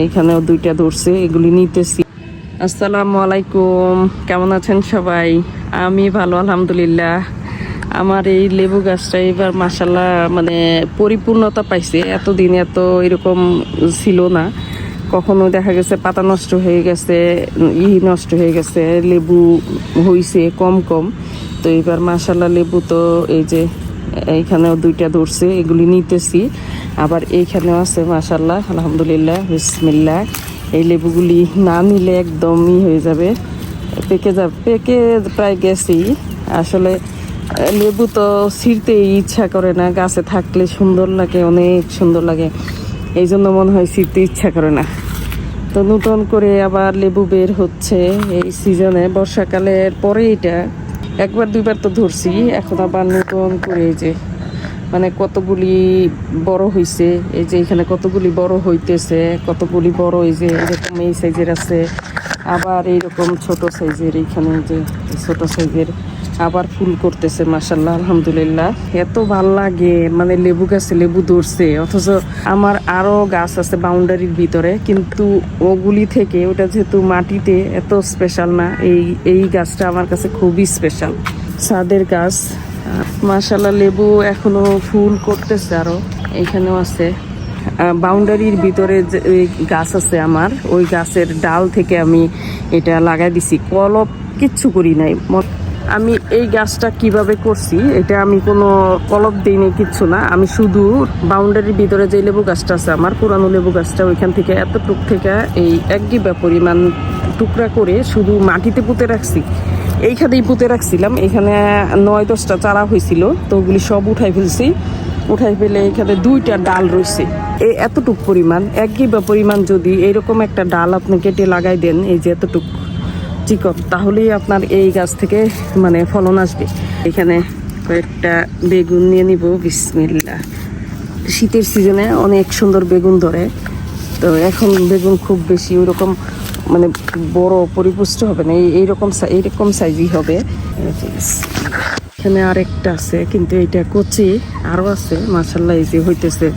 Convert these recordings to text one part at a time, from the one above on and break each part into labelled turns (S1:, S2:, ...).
S1: এইখানেও দুইটা ধরছে, এগুলি নিতেছি। আসসালামু আলাইকুম, কেমন আছেন সবাই? আমি ভালো, আলহামদুলিল্লাহ। আমার এই লেবু গাছটা এবার মাসাল্লাহ মানে পরিপূর্ণতা পাইছে। এতদিন এত এরকম ছিল না। কখনো দেখা গেছে পাতা নষ্ট হয়ে গেছে, ই নষ্ট হয়ে গেছে, লেবু হইছে কম কম। তো এবার মাসাল্লাহ লেবু তো এই যে এইখানেও দুইটা ধরছে, এগুলি নিতেছি। আবার এইখানেও আছে মাসাল্লাহ আলহামদুলিল্লাহ, বিসমিল্লাহ। এই লেবুগুলি না নিলে একদমই হয়ে যাবে। পেকে যাবে পেকে প্রায় গেছি আসলে লেবু তো ছিঁড়তে ইচ্ছা করে না, গাছে থাকলে সুন্দর লাগে, অনেক সুন্দর লাগে। এই জন্য মনে হয় ছিঁড়তে ইচ্ছা করে না। তো নতুন করে আবার লেবু বের হচ্ছে এই সিজনে। বর্ষাকালের পরে এটা, একবার দুইবার তো ধরছি, এখন আবার নতুন করে যে মানে কতগুলি বড় হইছে, এই যে এখানে কতগুলি বড় হইতেছে, কতগুলি বড়, এই যে এরকম এই সাইজের আছে, আবার এইরকম ছোট সাইজের এইখানে যে ছোট সাইজের আবার ফুল করতেছে মাসাল্লাহ আলহামদুলিল্লাহ। এত ভালো লাগে মানে লেবু গাছে লেবু ধরছে, অথচ আমার আরও গাছ আছে বাউন্ডারির ভিতরে, কিন্তু ওগুলি থেকে, ওটা যেহেতু মাটিতে, এত স্পেশাল না, এই এই গাছটা আমার কাছে খুবই স্পেশাল ছাদের গাছ মাসাল্লাহ লেবু এখনও ফুল করতেছে আরও। এইখানেও আছে। বাউন্ডারির ভিতরে যে গাছ আছে আমার, ওই গাছের ডাল থেকে আমি এটা লাগাই দিছি। কলপ কিচ্ছু করি নাই। আমি এই গাছটা কীভাবে করছি, এটা আমি কোনো কলপ দিই দিইনি কিচ্ছু না। আমি শুধু বাউন্ডারির ভিতরে যে লেবু গাছটা আছে আমার, পুরানো লেবু গাছটা ওইখান থেকে এতটুক থেকে এই এক পরিমাণ টুকরা করে শুধু মাটিতে পুঁতে রাখছি। এইখানেই পুঁতে রাখছিলাম। এখানে নয় দশটা চারা হয়েছিল, তো ওগুলি সব উঠাই ফেলছি। উঠাই ফেলে এখানে দুইটা ডাল রয়েছে। এই এতটুক পরিমাণ এক গিবা পরিমাণ যদি এইরকম একটা ডাল আপনি কেটে লাগাই দেন, এই যে এতটুক চিকন, তাহলেই আপনার এই গাছ থেকে মানে ফলন আসবে। এখানে কয়েকটা বেগুন নিয়ে নিব বিসমিল্লা শীতের সিজনে অনেক সুন্দর বেগুন ধরে, তো এখন বেগুন খুব বেশি ওরকম মানে বড় পরিপুষ্ট হবে না। এই এইরকম এইরকম সাইজই হবে। এখানে আরেকটা আছে, কিন্তু এইটা কচি আরও আছে মাসাল্লাহ এই যে হইতেছে।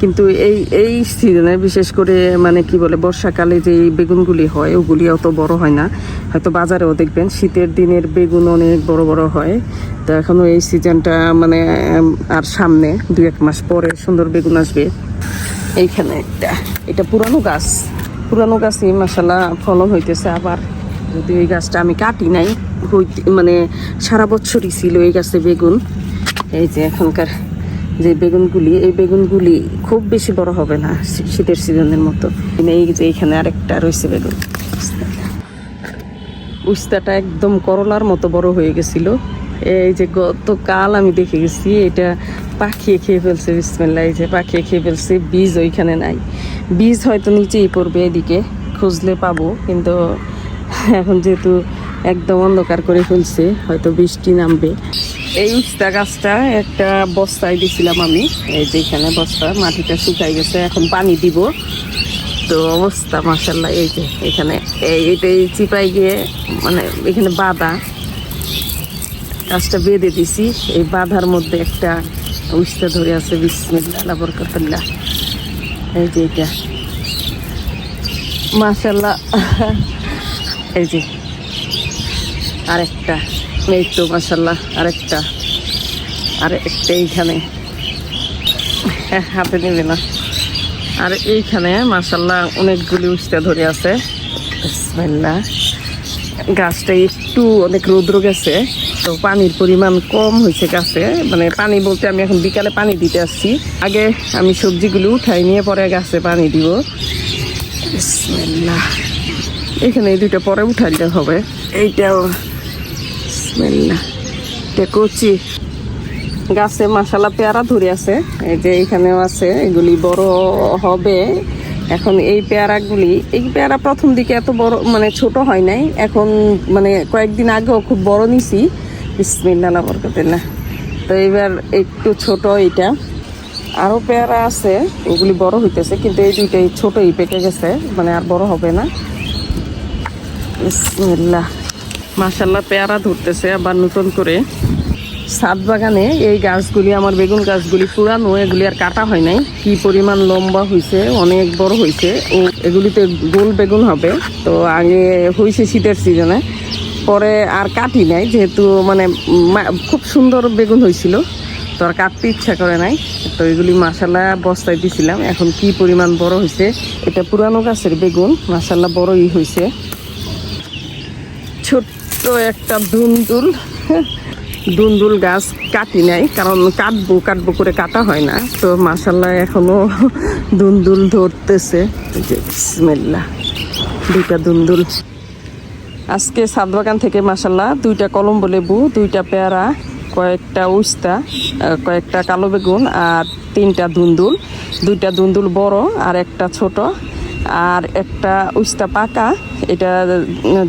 S1: কিন্তু এই এই সিজনে বিশেষ করে মানে কি বলে, বর্ষাকালে যে বেগুনগুলি হয়, ওগুলি অত বড় হয় না। হয়তো বাজারেও দেখবেন, শীতের দিনের বেগুন অনেক বড় বড় হয়। তো এখনও এই সিজনটা মানে আর সামনে দু এক মাস পরে সুন্দর বেগুন আসবে। এইখানে একটা, এটা পুরানো গাছ। পুরানো গাছই মাসাল্লাহ ফলন হইতেছে আবার। যদি এই গাছটা আমি কাটি নাই মানে সারা বছরই ছিল এই গাছে বেগুন। এই যে এখনকার যে বেগুনগুলি, এই বেগুনগুলি খুব বেশি বড় হবে না শীতের সিজনের মতো। এই যে এখানে আরেকটা রয়েছে বেগুন। উস্তাটা একদম করলার মতো বড় হয়ে গেছিল। এই যে গতকাল আমি দেখে গেছি, এটা পাখিয়ে খেয়ে ফেলছে বিসমেল্লা এই যে পাখিয়ে খেয়ে ফেলছে, বীজ ওইখানে নাই। বীজ হয়তো নিচেই পড়বে এদিকে, খুঁজলে পাবো, কিন্তু এখন যেহেতু একদম অন্ধকার করে ফেলছে, হয়তো বৃষ্টি নামবে। এই উস্তা গাছটা একটা বস্তায় দিছিলাম আমি, এই যে এখানে বস্তা, মাটিটা শুকাই গেছে, এখন পানি দিব। তো অবস্থা মাসাল্লাহ এই যে এখানে, এই এটাই চিপাই গিয়ে মানে এখানে বাঁধা। গাছটা বেঁধে দিছি, এই বাঁধার মধ্যে একটা উস্তা ধরে আছে, বিসমিল্লাহ বরকতুল্লাহ এই যে এটা। মাসাল্লাহ এই যে। আরেকটা। এই তো মাসাল্লাহ আরেকটা। আর একটা এইখানে। হ্যাঁ, হাতে নেবে না। আর এইখানে মাসাল্লাহ অনেকগুলি উস্তা ধরে আছে। বিসমিল্লাহ। গাছটা একটু অনেক রৌদ্র গেছে, তো পানির পরিমাণ কম হয়েছে গাছে। মানে পানি বলতে আমি এখন বিকালে পানি দিতে আসছি। আগে আমি সবজিগুলো উঠাই নিয়ে পরে গাছে পানি দিব। এখানে এই দুইটা পরে উঠাইলে হবে। এইটাও। এটা কচি। গাছে মাসালা পেয়ারা ধরে আছে। এই যে এখানেও আছে, এগুলি বড় হবে। এখন এই পেয়ারাগুলি, এই পেয়ারা প্রথম দিকে এত বড় মানে ছোট হয় নাই। এখন মানে কয়েকদিন আগেও খুব বড় নিছি। বিসমিল্লাহ বরকতুল্লাহ তো এবার একটু ছোট এটা আরও পেয়ারা আছে ওগুলি বড় হইতেছে, কিন্তু এই দুইটাই ছোটই পেকে গেছে মানে আর বড় হবে না। বিসমিল্লাহ। মাসাল্লাহ পেয়ারা ধরতেছে আবার নতুন করে। ছাদ বাগানে এই গাছগুলি, আমার বেগুন গাছগুলি পুরানো, এগুলি আর কাটা হয় নাই। কি পরিমাণ লম্বা হয়েছে অনেক বড় হয়েছে ও, এগুলিতে গোল বেগুন হবে। তো আগে হয়েছে শীতের সিজনে, পরে আর কাটি নাই, যেহেতু মানে খুব সুন্দর বেগুন হয়েছিল তো আর কাটতে ইচ্ছা করে নাই। তো এগুলি মাসালা বস্তায় দিছিলাম। এখন কি পরিমাণ বড় হয়েছে এটা পুরানো গাছের বেগুন মাসাল্লাহ বড়ই হয়েছে ছোট্ট একটা দুন্দুল দুন্দুল গাছ কাটি নাই, কারণ কাটবো কাটবো করে কাটা হয় না। তো মাসাল্লাহ এখনও দুন্দুল ধরতেছে। বিসমিল্লাহ, দুইটা দুন্দুল। আজকে সাদ বাগান থেকে মাসাল্লাহ দুইটা কলম্বো লেবু, দুইটা পেয়ারা, কয়েকটা উস্তা কয়েকটা কালো বেগুন আর তিনটা দুন্দুল। দুইটা দুন্দুল বড় আর একটা ছোট। আর একটা উস্তা পাকা। এটা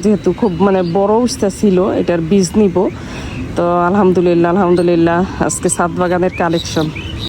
S1: যেহেতু খুব মানে বড় উস্তা ছিল, এটার বীজ নিব। তো আলহামদুলিল্লাহ আলহামদুলিল্লাহ। আজকে সাত বাগানের কালেকশন